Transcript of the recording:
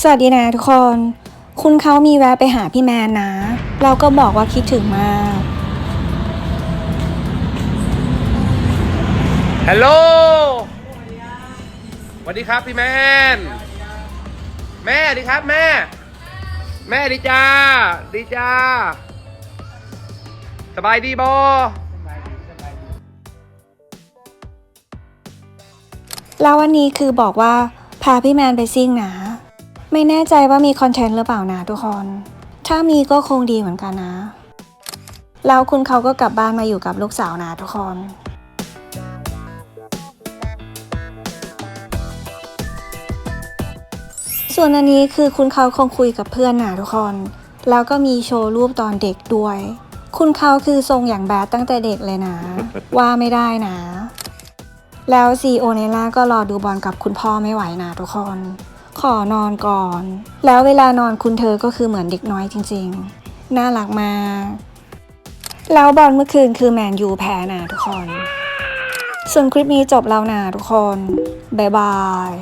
สวัสดีนะทุกคน คุณเขามีแวะไปหาพี่แมนนะ เราก็บอกว่าคิดถึงมาก ฮัลโหลสวัสดีครับพี่แมน แม่ดีครับแม่ แม่ดีจ้า ดีจ้า สบายดีบอแล้ววันนี้คือบอกว่าพาพี่แมนไปซิ่งนะ ไม่แน่ใจว่ามีคอนเทนต์หรือเปล่านะทุกคน ถ้ามีก็คงดีเหมือนกันนะ แล้วคุณเขาก็กลับบ้านมาอยู่กับลูกสาวนะทุกคนส่วนอันนี้คือคุณเขาคงคุยกับเพื่อนนะทุกคน แล้วก็มีโชว์รูปตอนเด็กด้วย คุณเขาคือทรงอย่างแบดตั้งแต่เด็กเลยนะ ว่าไม่ได้นะ แล้วซีโอเนล่าก็รอดูบอลกับคุณพ่อไม่ไหวนะทุกคน ขอนอนก่อน แล้วเวลานอนคุณเธอก็คือเหมือนเด็กน้อยจริงๆ น่ารักมากแล้วบอลเมื่อคืนคือแมนยูแพ้นะทุกคน ส่วนคลิปนี้จบแล้วนะทุกคน บ๊ายบาย